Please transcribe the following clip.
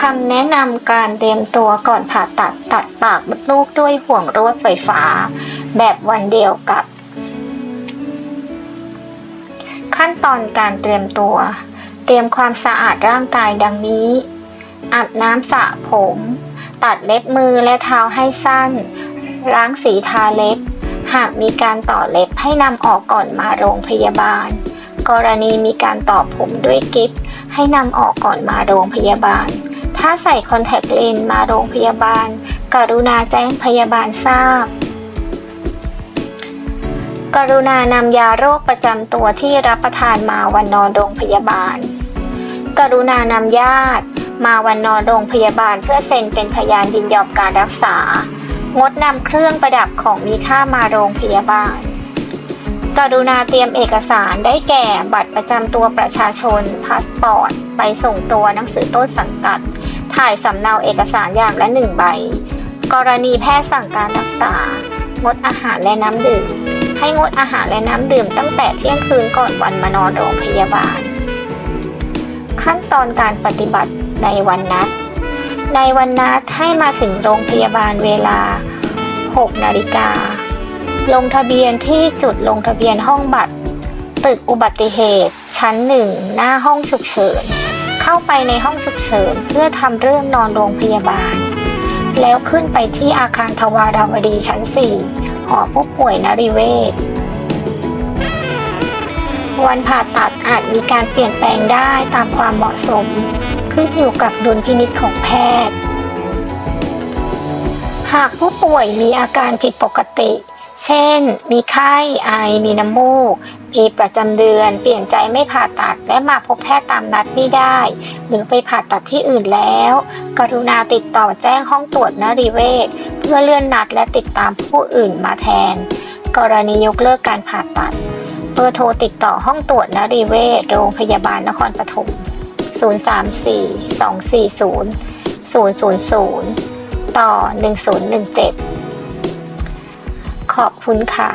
คำแนะนำการเตรียมตัวก่อนผ่าตัดตัดปากมดลูกด้วยห่วงรวดไฟฟ้า แบบวันเดียวกับ ขั้นตอนการเตรียมตัว เตรียมความสะอาดร่างกายดังนี้ อาบน้ำสระผม ตัดเล็บมือและเท้าให้สั้น ล้างสีทาเล็บ หากมีการต่อเล็บให้นำออกก่อนมาโรงพยาบาลกรณีมีการต่อผมด้วยกิ๊บให้นำออกก่อนมาโรงพยาบาล ถ้าใส่คอนแทคเลนส์มาโรงพยาบาล กรุณาแจ้งพยาบาลทราบ กรุณานำยาโรคประจำตัวที่รับประทานมาวันนอนโรงพยาบาล กรุณานำญาติ มาวันนอนโรงพยาบาลเพื่อเซ็นเป็นพยานยินยอมการรักษา งดนำเครื่องประดับของมีค่ามาโรงพยาบาลกรุณาเตรียมเอกสารได้แก่บัตรประจำตัวประชาชน พาสปอร์ต ไปส่งตัวหนังสือต้นสังกัด ถ่ายสำเนาเอกสารอย่างละหนึ่งใบ กรณีแพทย์สั่งการรักษา งดอาหารและน้ำดื่ม ให้งดอาหารและน้ำดื่มตั้งแต่เที่ยงคืนก่อนวันมานอนโรงพยาบาล ขั้นตอนการปฏิบัติในวันนัด ในวันนัดให้มาถึงโรงพยาบาลเวลา 6 นาฬิกา ลงทะเบียนที่จุดลงทะเบียนห้องบัตร ตึกอุบัติเหตุ ชั้นหนึ่งหน้าห้องฉุกเฉิน เข้าไปในห้องฉุกเฉินเพื่อทำเรื่องนอนโรงพยาบาล แล้วขึ้นไปที่อาคารทวาราวดีชั้น 4 หอผู้ป่วยนริเวศวันผ่าตัดอาจมีการเปลี่ยนแปลงได้ตามความเหมาะสม ขึ้นอยู่กับดุลพินิจของแพทย์ หากผู้ป่วยมีอาการผิดปกติ เช่น มีไข้ไอ มีน้ำมูก มีประจำเดือน เปลี่ยนใจไม่ผ่าตัดและมาพบแพทย์ตามนัดไม่ได้ หรือไปผ่าตัดที่อื่นแล้ว กรุณาติดต่อแจ้งห้องตรวจนริเวศเพื่อเลื่อนนัดและติดตามผู้อื่นมาแทน กรณียกเลิกการผ่าตัด เบอร์โทรติดต่อห้องตรวจนริเวศโรงพยาบาลนครปฐม034 240 000 ต่อ 1017 อบคุณค่ะ